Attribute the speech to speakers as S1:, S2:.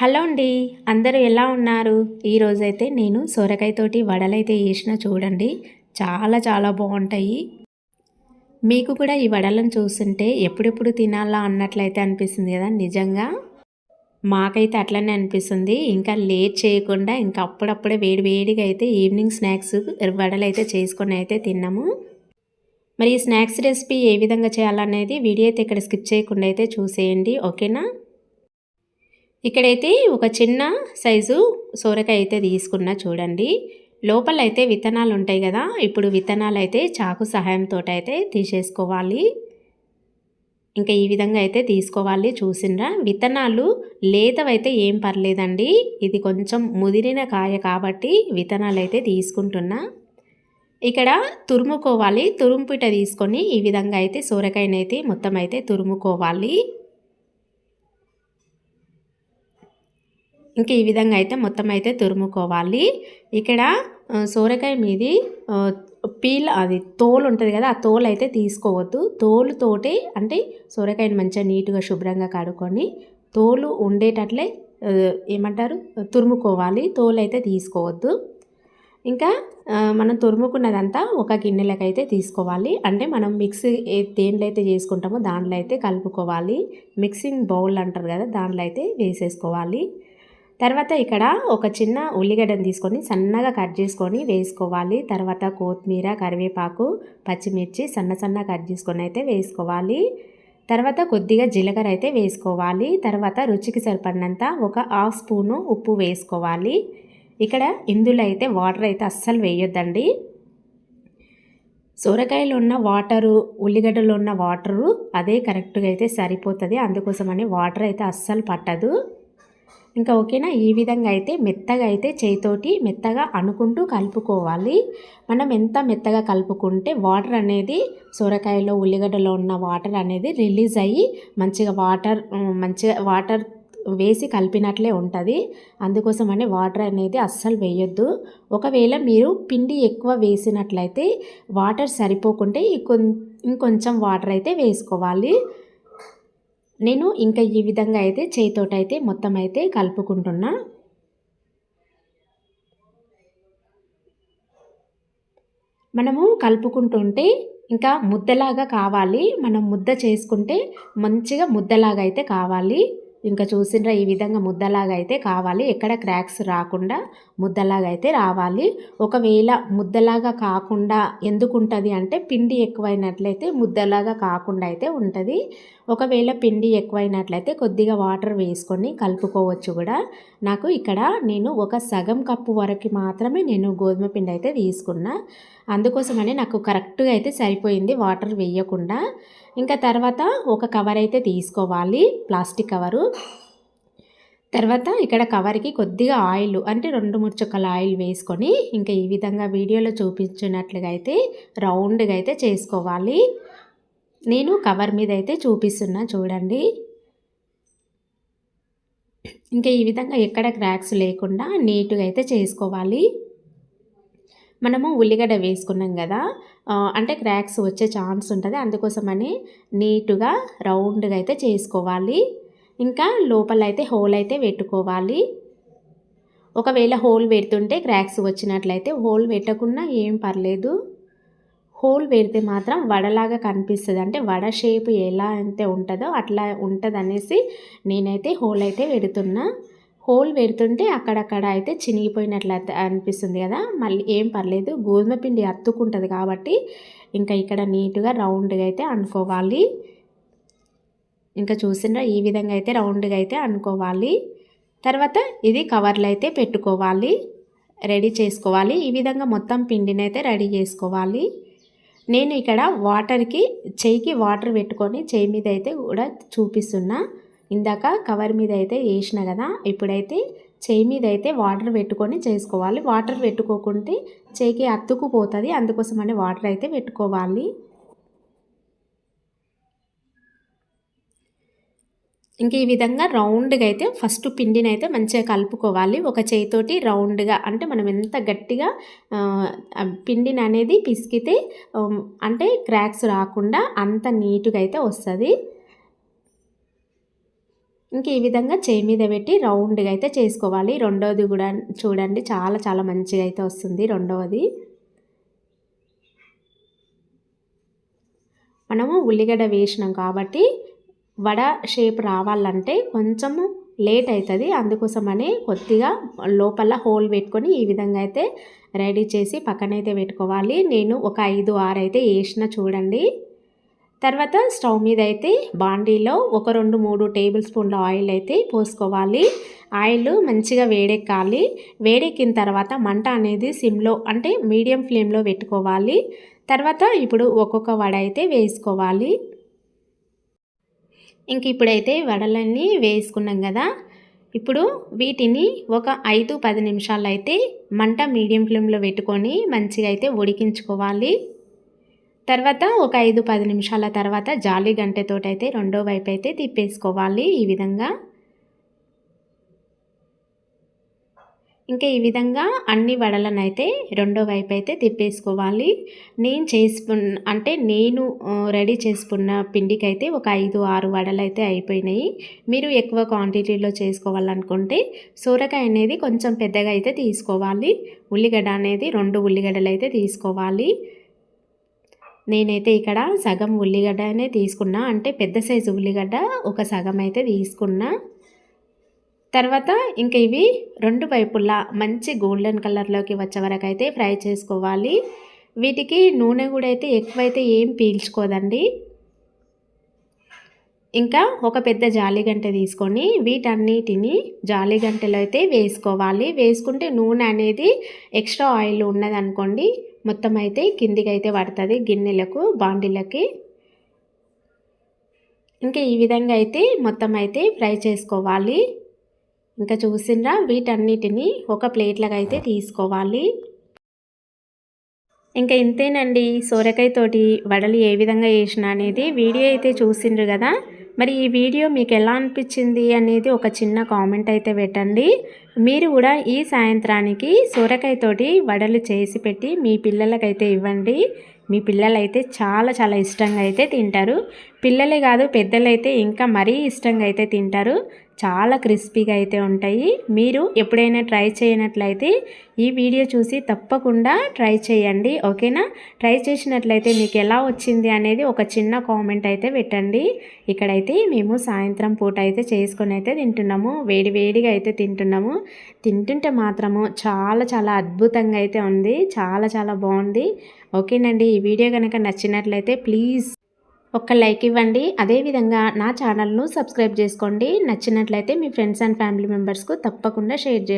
S1: Hello అండి అందరూ ఎలా ఉన్నారు? ఈరోజైతే నేను సొరకాయతోటి వడలైతే వేసిన చూడండి చాలా చాలా బాగుంటాయి. మీకు కూడా ఈ వడలను చూస్తుంటే ఎప్పుడెప్పుడు తినాలా అన్నట్లయితే అనిపిస్తుంది కదా నిజంగా. మాకైతే అట్లనే అనిపిస్తుంది ఇంకా లేట్ చేయకుండా ఇంకా అప్పుడప్పుడే వేడి వేడిగా అయితే ఈవినింగ్ స్నాక్స్ వడలైతే చేసుకొని అయితే తిన్నాము. మరి ఈ స్నాక్స్ రెసిపీ ఏ విధంగా చేయాలనేది వీడియో అయితే ఇక్కడ స్కిప్ చేయకుండా అయితే చూసేయండి ఓకేనా? ఇక్కడైతే ఒక చిన్న సైజు సోరకాయ అయితే తీసుకున్నా చూడండి. లోపల అయితే విత్తనాలు ఉంటాయి కదా ఇప్పుడు విత్తనాలు అయితే చాకు సహాయంతో అయితే తీసేసుకోవాలి. ఇంకా ఈ విధంగా అయితే తీసుకోవాలి చూసినరా. విత్తనాలు లేతవైతే ఏం పర్లేదండి. ఇది కొంచెం ముదిరిన కాయ కాబట్టి విత్తనాలు అయితే తీసుకుంటున్నా. ఇక్కడ తురుముకోవాలి. తురుంపిట తీసుకొని ఈ విధంగా అయితే సోరకాయనైతే మొత్తం అయితే తురుముకోవాలి. ఇంకా ఈ విధంగా అయితే మొత్తం అయితే తురుముకోవాలి. ఇక్కడ సోరకాయ మీది పీల్ అది తోలు ఉంటుంది కదా ఆ తోలు అయితే తీసుకోవద్దు. తోలుతోటి అంటే సొరకాయని మంచిగా నీట్గా శుభ్రంగా కడుక్కొని తోలు ఉండేటట్లే ఏమంటారు తురుముకోవాలి. తోలు అయితే తీసుకోవద్దు. ఇంకా మనం తురుముకున్నదంతా ఒక గిన్నెలకు అయితే తీసుకోవాలి. అంటే మనం మిక్సీ దేంట్లో అయితే చేసుకుంటామో దాంట్లో అయితే కలుపుకోవాలి. మిక్సింగ్ బౌల్ అంటారు కదా దాంట్లో అయితే వేసేసుకోవాలి. తర్వాత ఇక్కడ ఒక చిన్న ఉల్లిగడ్డను తీసుకొని సన్నగా కట్ చేసుకొని వేసుకోవాలి. తర్వాత కొత్తిమీర కరివేపాకు పచ్చిమిర్చి సన్న సన్న కట్ చేసుకొని అయితే వేసుకోవాలి. తర్వాత కొద్దిగా జీలకర్ర అయితే వేసుకోవాలి. తర్వాత రుచికి సరిపడినంత ఒక హాఫ్ స్పూను ఉప్పు వేసుకోవాలి. ఇక్కడ ఇందులో అయితే వాటర్ అయితే అస్సలు వేయొద్దండి. సొరకాయలో ఉన్న వాటరు ఉల్లిగడ్డలో ఉన్న వాటరు అదే కరెక్ట్గా అయితే సరిపోతుంది. అందుకోసమని వాటర్ అయితే అస్సలు పట్టదు. ఇంకా ఓకేనా? ఈ విధంగా అయితే మెత్తగా అయితే చేతితోటి మెత్తగా అనుకుంటూ కలుపుకోవాలి. మనం ఎంత మెత్తగా కలుపుకుంటే వాటర్ అనేది సొరకాయలో ఉల్లిగడ్డలో ఉన్న వాటర్ అనేది రిలీజ్ అయ్యి మంచిగా వాటర్ మంచిగా వాటర్ వేసి కలిపినట్లే ఉంటుంది. అందుకోసమని వాటర్ అనేది అస్సలు వేయొద్దు. ఒకవేళ మీరు పిండి ఎక్కువ వేసినట్లయితే వాటర్ సరిపోకుంటే ఇంకొంచెం వాటర్ అయితే వేసుకోవాలి. నేను ఇంకా ఈ విధంగా అయితే చేయితోటైతే మొత్తం అయితే కలుపుకుంటున్నా. మనము కలుపుకుంటుంటే ఇంకా ముద్దలాగా కావాలి. మనం ముద్ద చేసుకుంటే మంచిగా ముద్దలాగా అయితే కావాలి. ఇంకా చూసిండ్రా ఈ విధంగా ముద్దలాగా అయితే కావాలి. ఎక్కడ క్రాక్స్ రాకుండా ముద్దలాగా అయితే రావాలి. ఒకవేళ ముద్దలాగా కాకుండా ఎందుకు ఉంటుంది అంటే పిండి ఎక్కువైనట్లయితే ముద్దలాగా కాకుండా అయితే ఉంటుంది. ఒకవేళ పిండి ఎక్కువైనట్లయితే కొద్దిగా వాటర్ వేసుకొని కలుపుకోవచ్చు కూడా. నాకు ఇక్కడ నేను ఒక సగం కప్పు వరకు మాత్రమే నేను గోధుమ పిండి అయితే తీసుకున్నా. అందుకోసమని నాకు కరెక్ట్గా అయితే సరిపోయింది వాటర్ వేయకుండా. ఇంకా తర్వాత ఒక కవర్ అయితే తీసుకోవాలి. Plastic cover. తర్వాత ఇక్కడ కవర్కి కొద్దిగా ఆయిల్ అంటే రెండు మూడు చుక్కల ఆయిల్ వేసుకొని ఇంకా ఈ విధంగా వీడియోలో చూపించినట్లుగా అయితే రౌండ్గా అయితే చేసుకోవాలి. నేను కవర్ మీద అయితే చూపిస్తున్నా చూడండి. ఇంకా ఈ విధంగా ఎక్కడ క్రాక్స్ లేకుండా నీట్గా అయితే చేసుకోవాలి. మనము ఉల్లిగడ్డ వేసుకున్నాం కదా అంటే క్రాక్స్ వచ్చే ఛాన్స్ ఉంటుంది. అందుకోసమని నీట్గా రౌండ్గా అయితే చేసుకోవాలి. ఇంకా లోపల అయితే హోల్ అయితే పెట్టుకోవాలి ఒకవేళ హోల్ పెడుతుంటే క్రాక్స్ వచ్చినట్లయితే హోల్ పెట్టకుండా ఏం పర్లేదు. హోల్ పెడితే మాత్రం వడలాగా కనిపిస్తుంది. అంటే వడ షేప్ ఎలా అయితే ఉంటుందో అట్లా ఉంటుంది అనేసి నేనైతే హోల్ అయితే పెడుతున్నా హోల్ పెడుతుంటే అక్కడక్కడ అయితే చినిగిపోయినట్లు అనిపిస్తుంది కదా. మళ్ళీ ఏం పర్లేదు. గోధుమ పిండి అత్తుకుంటుంది కాబట్టి ఇంకా ఇక్కడ నీట్గా రౌండ్గా అయితే అనుకోవాలి. ఇంకా చూసినా ఈ విధంగా అయితే రౌండ్గా అయితే అనుకోవాలి. తర్వాత ఇది కవర్లు అయితే పెట్టుకోవాలి. రెడీ చేసుకోవాలి. ఈ విధంగా మొత్తం పిండిని అయితే రెడీ చేసుకోవాలి. నేను ఇక్కడ వాటర్కి చెయ్యికి వాటర్ పెట్టుకొని చెయ్యి మీద అయితే కూడా చూపిస్తున్నా. ఇందాక కవర్ మీద అయితే వేసిన కదా ఇప్పుడైతే చేయి మీద అయితే వాటర్ పెట్టుకొని చేసుకోవాలి. వాటర్ పెట్టుకోకుంటే చేయికి అత్తుకుపోతుంది అందుకోసమని వాటర్ అయితే పెట్టుకోవాలి. ఇంక ఈ విధంగా రౌండ్గా అయితే ఫస్ట్ పిండిని అయితే మంచిగా కలుపుకోవాలి. ఒక చేయితోటి రౌండ్గా అంటే మనం ఎంత గట్టిగా పిండిని అనేది పిసికితే అంటే క్రాక్స్ రాకుండా అంత నీట్గా అయితే వస్తుంది. ఇంక ఈ విధంగా చేయి మీద పెట్టి రౌండ్గా అయితే చేసుకోవాలి. రెండవది కూడా చూడండి చాలా చాలా మంచిగా అయితే వస్తుంది రెండవది మనము ఉల్లిగడ్డ వేసినాం కాబట్టి వడ షేప్ రావాలంటే కొంచెము లేట్ అవుతుంది అందుకోసమని కొద్దిగా లోపల హోల్ పెట్టుకొని ఈ విధంగా అయితే రెడీ చేసి పక్కనైతే పెట్టుకోవాలి. నేను ఒక ఐదు ఆరు అయితే వేసిన చూడండి. తర్వాత స్టవ్ మీద అయితే బాండీలో ఒక రెండు మూడు టేబుల్ స్పూన్ల ఆయిల్ అయితే పోసుకోవాలి. ఆయిల్ మంచిగా వేడెక్కాలి. వేడెక్కిన తర్వాత మంట అనేది సిమ్లో అంటే మీడియం ఫ్లేమ్లో పెట్టుకోవాలి. తర్వాత ఇప్పుడు ఒక్కొక్క వడ అయితే వేసుకోవాలి. ఇంక ఇప్పుడైతే వడలన్నీ వేసుకున్నాం కదా. ఇప్పుడు వీటిని ఒక ఐదు పది నిమిషాలు అయితే మంట మీడియం ఫ్లేమ్లో పెట్టుకొని మంచిగా అయితే ఉడికించుకోవాలి. తర్వాత ఒక ఐదు పది నిమిషాల తర్వాత జాలి గంటెతోటైతే రెండో వైపు అయితే తిప్పేసుకోవాలి ఈ విధంగా. ఇంకా ఈ విధంగా అన్ని వడలను అయితే రెండో వైపు అయితే తిప్పేసుకోవాలి. నేను చేసుకున్న అంటే నేను రెడీ చేసుకున్న పిండికి అయితే ఒక ఐదు ఆరు వడలు అయితే అయిపోయినాయి. మీరు ఎక్కువ క్వాంటిటీలో చేసుకోవాలనుకుంటే సూరకాయ అనేది కొంచెం పెద్దగా అయితే తీసుకోవాలి. ఉల్లిగడ్డ అనేది రెండు ఉల్లిగడ్డలు అయితే తీసుకోవాలి. నేనైతే ఇక్కడ సగం ఉల్లిగడ్డనే తీసుకున్నా. అంటే పెద్ద సైజు ఉల్లిగడ్డ ఒక సగం అయితే తీసుకున్నా. తర్వాత ఇంకా ఇవి రెండు వైపులా మంచి గోల్డెన్ కలర్లోకి వచ్చే వరకు అయితే ఫ్రై చేసుకోవాలి. వీటికి నూనె కూడా అయితే ఎక్కువైతే ఏం పీల్చుకోదండి. ఇంకా ఒక పెద్ద జాలిగంట తీసుకొని వీటన్నిటిని జాలిగంటలో అయితే వేసుకోవాలి. వేసుకుంటే నూనె అనేది ఎక్స్ట్రా ఆయిల్ ఉన్నదనుకోండి మొత్తం అయితే కిందికి అయితే పడుతుంది గిన్నెలకు బాండీలకి. ఇంకా ఈ విధంగా అయితే మొత్తం అయితే ఫ్రై చేసుకోవాలి. ఇంకా చూసిండ్రా? వీటన్నిటిని ఒక ప్లేట్లకు అయితే తీసుకోవాలి. ఇంకా ఇంతేనండి. సోరకాయతోటి వడలు ఏ విధంగా వేసిన అనేది వీడియో అయితే చూసిండ్రు కదా? మరి ఈ వీడియో మీకు ఎలా అనిపించింది అనేది ఒక చిన్న కామెంట్ అయితే పెట్టండి. మీరు కూడా ఈ సాయంత్రానికి సొరకాయతోటి వడలు చేసి పెట్టి మీ పిల్లలకైతే ఇవ్వండి. మీ పిల్లలైతే చాలా చాలా ఇష్టంగా అయితే తింటారు. పిల్లలే కాదు పెద్దలైతే ఇంకా మరీ ఇష్టంగా అయితే తింటారు. చాలా క్రిస్పీగా అయితే ఉంటాయి. మీరు ఎప్పుడైనా ట్రై చేయనట్లయితే ఈ వీడియో చూసి తప్పకుండా ట్రై చేయండి. ఓకేనా? ట్రై చేసినట్లయితే మీకు ఎలా వచ్చింది అనేది ఒక చిన్న కామెంట్ అయితే పెట్టండి. ఇక్కడైతే మేము సాయంత్రం పూట అయితే చేసుకొని అయితే తింటున్నాము. వేడి వేడిగా అయితే తింటున్నాము. తింటుంటే మాత్రము చాలా చాలా అద్భుతంగా అయితే ఉంది. చాలా చాలా బాగుంది. ఓకేనండి. ఈ వీడియో కనుక నచ్చినట్లయితే ప్లీజ్ ఒక్క లైక్ ఇవ్వండి. అదేవిధంగా నా ఛానల్ను సబ్స్క్రైబ్ చేసుకోండి. నచ్చినట్లయితే మీ ఫ్రెండ్స్ అండ్ ఫ్యామిలీ మెంబర్స్కు తప్పకుండా షేర్ చేయండి.